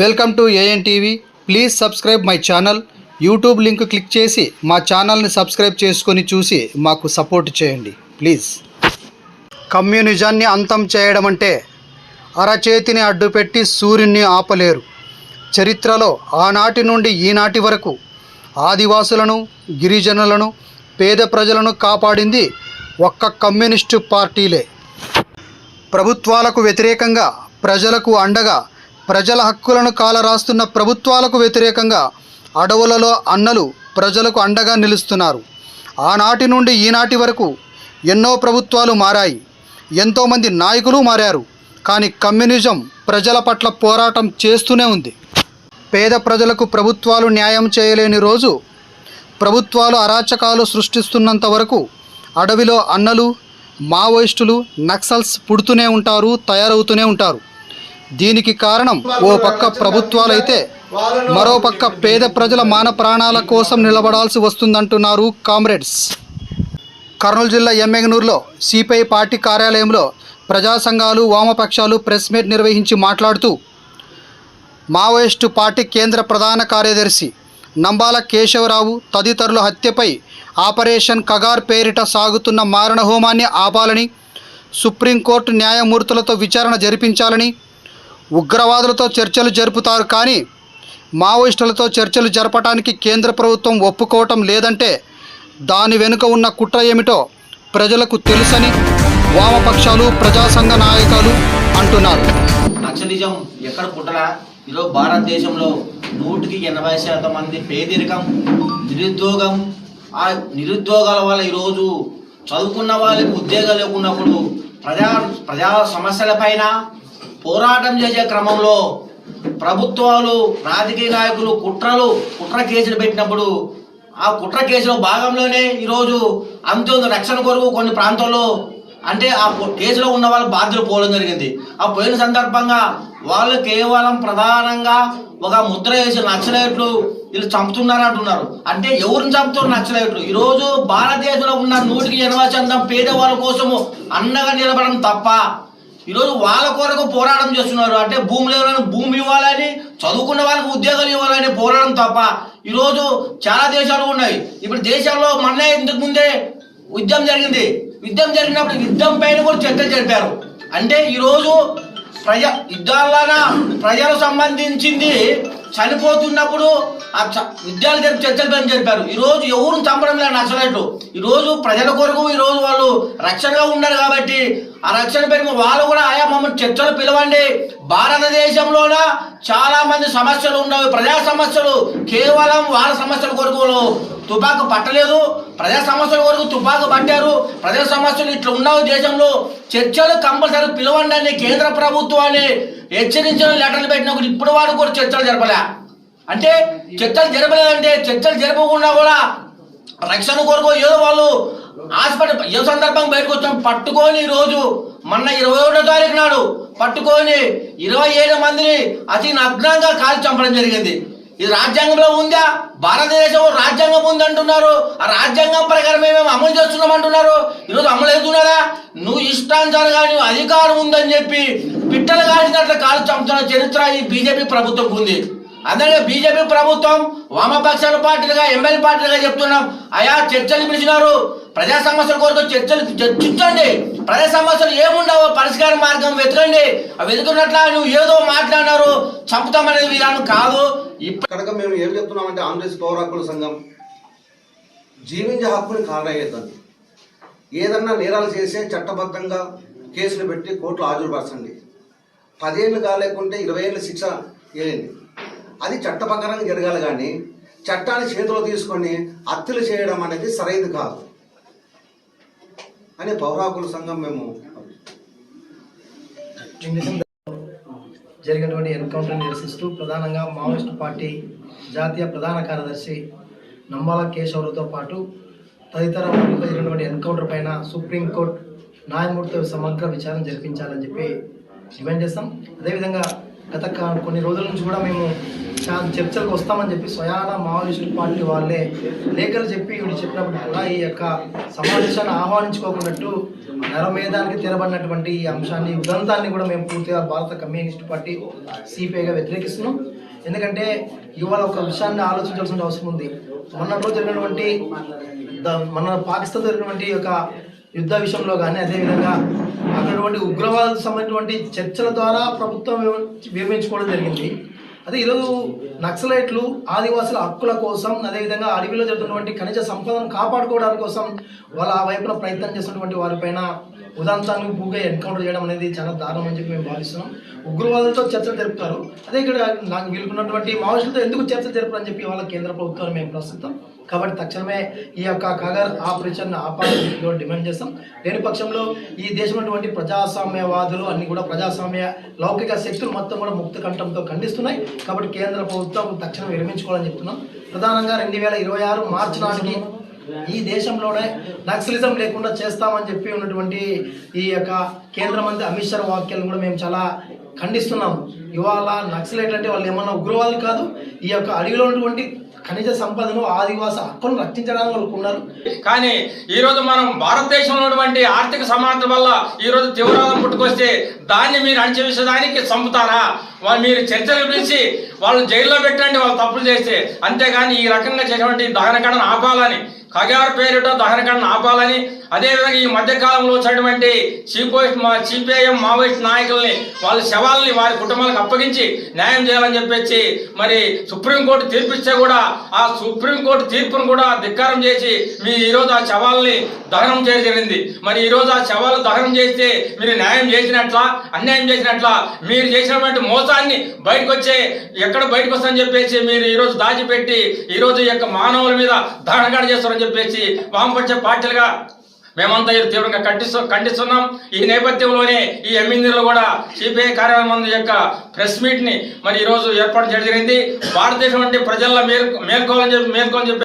Welcome to A N TV please subscribe my channel YouTube link click చేసి మా ఛానల్ని subscribe చేసుకొని చూసి మాకు సపోర్ట్ చేయండి. ప్లీజ్ కమ్యూనిజాన్ని అంతం చేయడం అంటే అరచేతిని అడ్డుపెట్టి సూర్యుని ఆపలేరు. చరిత్రలో ఆనాటి నుండి ఈనాటి వరకు ఆదివాసులను గిరిజనులను పేద ప్రజలను కాపాడింది ఒక్క కమ్యూనిస్టు పార్టీలే. ప్రభుత్వాలకు వ్యతిరేకంగా ప్రజలకు అండగా ప్రజల హక్కులను కాలరాస్తున్న ప్రభుత్వాలకు వ్యతిరేకంగా అడవులలో అన్నలు ప్రజలకు అండగా నిలుస్తున్నారు. ఆనాటి నుండి ఈనాటి వరకు ఎన్నో ప్రభుత్వాలు మారాయి. ఎంతోమంది నాయకులు మారారు. కానీ కమ్యూనిజం ప్రజల పట్ల పోరాటం చేస్తూనే ఉంది. పేద ప్రజలకు ప్రభుత్వాలు న్యాయం చేయలేని రోజు ప్రభుత్వాలు అరాచకాలు సృష్టిస్తున్నంత వరకు అడవిలో అన్నలు మావోయిస్టులు నక్సల్స్ పుడుతూనే ఉంటారు తయారవుతూనే ఉంటారు. దీనికి కారణం ఓ పక్క ప్రభుత్వాలైతే మరో పక్క పేద ప్రజల మాన ప్రాణాల కోసం నిలబడాల్సి వస్తుందంటున్నారు కామ్రేడ్స్. కర్నూలు జిల్లా ఎమ్మెగనూరులో సిపిఐ పార్టీ కార్యాలయంలో ప్రజా సంఘాలు వామపక్షాలు ప్రెస్ మీట్ నిర్వహించి మాట్లాడుతూ మావోయిస్టు పార్టీ కేంద్ర ప్రధాన కార్యదర్శి నంబాల కేశవరావు తదితరుల హత్యపై ఆపరేషన్ కగార్ పేరిట సాగుతున్న మారణ హోమాన్ని ఆపాలని సుప్రీంకోర్టు న్యాయమూర్తులతో విచారణ జరిపించాలని ఉగ్రవాదులతో చర్చలు జరుపుతారు కానీ మావోయిస్టులతో చర్చలు జరపడానికి కేంద్ర ప్రభుత్వం ఒప్పుకోవటం లేదంటే దాని వెనుక ఉన్న కుట్ర ఏమిటో ప్రజలకు తెలుసని వామపక్షాలు ప్రజాసంఘ నాయకులు అంటున్నారు. నక్సలిజం ఎక్కడ పుట్టరా ఈరోజు భారతదేశంలో నూటికి ఎనభై శాతం మంది పేదరికం నిరుద్యోగం ఆ నిరుద్యోగాల వల్ల ఈరోజు చదువుకున్న వాళ్ళకి ఉద్యోగాలు లేకున్నప్పుడు ప్రజా ప్రజా సమస్యలపైన పోరాటం చేసే క్రమంలో ప్రభుత్వాలు రాజకీయ నాయకులు కుట్రలు కుట్ర కేసులు పెట్టినప్పుడు ఆ కుట్ర కేసులో భాగంలోనే ఈరోజు అంత్యోదయ రక్షణ కొరకు కొన్ని ప్రాంతాల్లో అంటే ఆ కేసులో ఉన్న వాళ్ళు బాధ్యులు పోవడం జరిగింది. ఆ పోయిన సందర్భంగా వాళ్ళు కేవలం ప్రధానంగా ఒక ముద్ర వేసి నక్సలైట్లు వీళ్ళు చంపుతున్నారు అంటున్నారు. అంటే ఎవరిని చంపుతున్నారు నక్సలైట్లు? ఈరోజు భారతదేశంలో ఉన్న నూటికి ఎనభై శాతం పేదవాళ్ళ కోసము అండగా నిలబడడం తప్ప ఈరోజు వాళ్ళ కొరకు పోరాటం చేస్తున్నారు. అంటే భూమి లేని భూమి ఇవ్వాలని చదువుకున్న వాళ్ళకి ఉద్యోగాలు ఇవ్వాలని పోరాటం తప్ప ఈరోజు చాలా దేశాలు ఉన్నాయి. ఇప్పుడు దేశంలో మొన్న ఇంతకు ముందే యుద్ధం జరిగింది. యుద్ధం జరిగినప్పుడు యుద్ధం పైన కూడా చర్చలు జరిపారు. అంటే ఈరోజు ప్రజ యుద్ధాలన ప్రజలకు సంబంధించింది చనిపోతున్నప్పుడు ఆ చ- యుద్ధాలు జరిపి చర్చలు పైన జరిపారు. ఈరోజు ఎవరు చంపడం లేదు నచ్చలేదు ఈరోజు ప్రజల కొరకు ఈ రోజు వాళ్ళు రక్షణగా ఉన్నారు కాబట్టి ఆ రక్షణ పేరు వాళ్ళు కూడా ఆయా మమ్మల్ని చర్చలు పిలవండి. భారతదేశంలోన చాలా మంది సమస్యలు ఉన్నవి ప్రజా సమస్యలు కేవలం వాళ్ళ సమస్యల కొరకు తుపాకు పట్టలేదు. ప్రజా సమస్యల కొరకు తుపాకు పట్టారు. ప్రజా సమస్యలు ఇట్లా ఉన్నావు దేశంలో. చర్చలు కంపల్సరీ పిలవండి అని కేంద్ర ప్రభుత్వాన్ని. హెచ్చరించిన లెటర్లు పెట్టినప్పుడు ఇప్పుడు వారు కూడా చర్చలు జరపలే. అంటే చర్చలు జరపలేదంటే చర్చలు జరపకుండా కూడా రక్షణ కొరకు ఏదో వాళ్ళు హాస్పిటల్ ఏ సందర్భం బయటకు వచ్చాం. పట్టుకొని ఈరోజు రోజు మొన్న ఇరవై ఒకటో తారీఖు నాడు పట్టుకొని ఇరవై ఏడు మందిని అతి నగ్నంగా కాల్చి చంపడం జరిగింది. ఇది రాజ్యాంగంలో ఉందా? భారతదేశంలో రాజ్యాంగం ఉంది అంటున్నారు ఆ రాజ్యాంగం ప్రకారం మేము అమలు చేస్తున్నాం అంటున్నారు. ఈరోజు అమలు అవుతున్నారా? నువ్వు ఇష్టానుసారంగా నువ్వు అధికారం ఉందని చెప్పి పిట్టలు కాల్చినట్లు కాలు చంపుతున్న చరిత్ర ఈ బీజేపీ ప్రభుత్వం ఉంది. అందుకే బీజేపీ ప్రభుత్వం వామపక్షాల పార్టీలుగా ఎమ్మెల్యే పార్టీలుగా చెప్తున్నాం. అయా చర్చలు పిలిచినారు. ప్రజా సమస్యల కొరకు చర్చలు చర్చించండి. ప్రజా సమస్యలు ఏముండవో పరిష్కార మార్గం వెతకండి. వెతుకున్నట్ల నువ్వు ఏదో మాట్లాడినారు చంపుతామనేది విధానం కాదు. ఇప్ప మేము ఏం చెప్తున్నామంటే ఆంధ్రప్రదేశ్ పౌరాకుల సంఘం జీవించే హక్కుని కారణయ్యేద్దండి ఏదన్నా నేరాలు చేసే చట్టబద్ధంగా కేసులు పెట్టి కోర్టులో హాజరుపరచండి పదేళ్ళు కాలేకుంటే ఇరవై ఏళ్ళ శిక్ష వేయండి అది చట్ట జరగాలి కానీ చట్టాన్ని చేతిలో తీసుకొని హత్యలు చేయడం అనేది సరైనది కాదు. అని పౌరాకుల సంఘం మేము జరిగినటువంటి ఎన్కౌంటర్ నిరసిస్తూ ప్రధానంగా మావోయిస్టు పార్టీ జాతీయ ప్రధాన కార్యదర్శి నంబాల కేశవరావుతో పాటు తదితర జరిగినటువంటి ఎన్కౌంటర్ పైన సుప్రీంకోర్టు న్యాయమూర్తి సమగ్ర విచారణ జరిపించాలని చెప్పి డిమాండ్ చేస్తాం. అదేవిధంగా గత కొన్ని రోజుల నుంచి కూడా మేము చర్చలకు వస్తామని చెప్పి స్వయాన మావోయిస్టు పార్టీ వాళ్ళే లేఖలు చెప్పి వీళ్ళు చెప్పినప్పుడు కూడా ఈ యొక్క సమావేశాన్ని ఆహ్వానించుకోకున్నట్టు నరమేధానికి తెరబడినటువంటి ఈ అంశాన్ని ఉదంతాన్ని కూడా మేము పూర్తిగా భారత కమ్యూనిస్ట్ పార్టీ సిపిఐగా వ్యతిరేకిస్తున్నాం. ఎందుకంటే ఇవాళ ఒక విషయాన్ని ఆలోచించాల్సిన అవసరం ఉంది. మొన్న రోజు జరిగినటువంటి ద- మన పాకిస్తాన్ జరిగినటువంటి యొక్క యుద్ధ విషయంలో కానీ అదేవిధంగా అక్కడటువంటి ఉగ్రవాదాలకు సంబంధించినటువంటి చర్చల ద్వారా ప్రభుత్వం వివ- విరమించుకోవడం జరిగింది. అదే ఈరోజు నక్సలైట్లు ఆదివాసుల హక్కుల కోసం అదేవిధంగా అడవిలో జరుగుతున్నటువంటి ఖనిజ సంపదను కాపాడుకోవడానికి కోసం వాళ్ళ ఆ వైపున ప్రయత్నం చేస్తున్నటువంటి వారిపైన ఉదాంతాన్ని భూగా ఎన్కౌంటర్ చేయడం అనేది చాలా దారుణం అని చెప్పి మేము భావిస్తున్నాం. ఉగ్రవాదులతో చర్చలు జరుపుతారు. అదే ఇక్కడ నాకు వీలుకున్నటువంటి మావోయిస్టులతో ఎందుకు చర్చలు జరుపుతారు అని చెప్పి వాళ్ళ కేంద్ర ప్రభుత్వాన్ని మేము ప్రస్తుతం కాబట్టి తక్షణమే ఈ యొక్క కగర్ ఆపరేషన్ ఆపాలని డిమాండ్ చేస్తాం. లేని పక్షంలో ఈ దేశంలోటువంటి ప్రజాస్వామ్యవాదులు అన్ని కూడా ప్రజాస్వామ్య లౌకిక శక్తులు మొత్తం కూడా ముక్త కంఠంతో ఖండిస్తున్నాయి. కాబట్టి కేంద్ర ప్రభుత్వం తక్షణం విరమించుకోవాలని చెప్తున్నాం. ప్రధానంగా రెండు వేల ఇరవై ఆరు మార్చి నాటికి ఈ దేశంలోనే నక్సలిజం లేకుండా చేస్తామని చెప్పి ఉన్నటువంటి ఈ యొక్క కేంద్ర మంత్రి అమిత్ షా వాక్యాలను కూడా మేము చాలా ఖండిస్తున్నాం. ఇవాళ నక్సలైట్ అంటే వాళ్ళు ఏమన్నా ఉగ్రవాదులు కాదు ఈ యొక్క అడవిలో ఉన్నటువంటి ఖనిజ సంపదను ఆదివాస హక్కును రక్షించడానికి అనుకున్నారు కానీ ఈ రోజు మనం భారతదేశంలో ఉన్నటువంటి ఆర్థిక సమానత వల్ల ఈ రోజు తీవ్రవాదం పుట్టుకొస్తే దాన్ని మీరు అణచివేసేదానికి చంపుతారా? వాళ్ళు మీరు చర్చలు పిలిచి వాళ్ళు జైల్లో పెట్టండి వాళ్ళు తప్పులు చేస్తే. అంతేగాని ఈ రకంగా చేసినటువంటి దహనకడను ఆపాలని ఖగారు పేరిట దహనకడను ఆపాలని అదేవిధంగా ఈ మధ్యకాలంలో వచ్చినటువంటి సిపోయిస్ట్ మా సిపిఐఎం మావోయిస్ట్ నాయకుల్ని వాళ్ళ శవాల్ని వారి కుటుంబాలకు అప్పగించి న్యాయం చేయాలని చెప్పేసి మరి సుప్రీంకోర్టు తీర్పిస్తే కూడా ఆ సుప్రీంకోర్టు తీర్పును కూడా ధిక్కారం చేసి మీరు ఈరోజు ఆ శవాల్ని దహనం చేయడం జరిగింది. మరి ఈరోజు ఆ శవాలు దహనం చేస్తే మీరు న్యాయం చేసినట్ల అన్యాయం చేసినట్ల మీరు చేసినటువంటి మోసాన్ని బయటకు వచ్చే ఎక్కడ బయటకు వస్తామని చెప్పేసి మీరు ఈరోజు దాచిపెట్టి ఈరోజు యొక్క మానవుల మీద దహనకాడ చేస్తారని చెప్పేసి వామపక్ష పార్టీలుగా మేమంతా ఇది తీవ్రంగా ఖండిస్తూ ఖండిస్తున్నాం. ఈ నేపథ్యంలోనే ఈ ఎమ్మెల్యేలు కూడా సిపిఐ కార్యాలయం యొక్క ప్రెస్ మీట్ని మరి ఈ రోజు ఏర్పాటు చేయడం జరిగింది. భారతదేశం అంటే ప్రజల్లో మేలు మేల్కోవాలని చెప్పి మేల్కోవాలని చెప్పి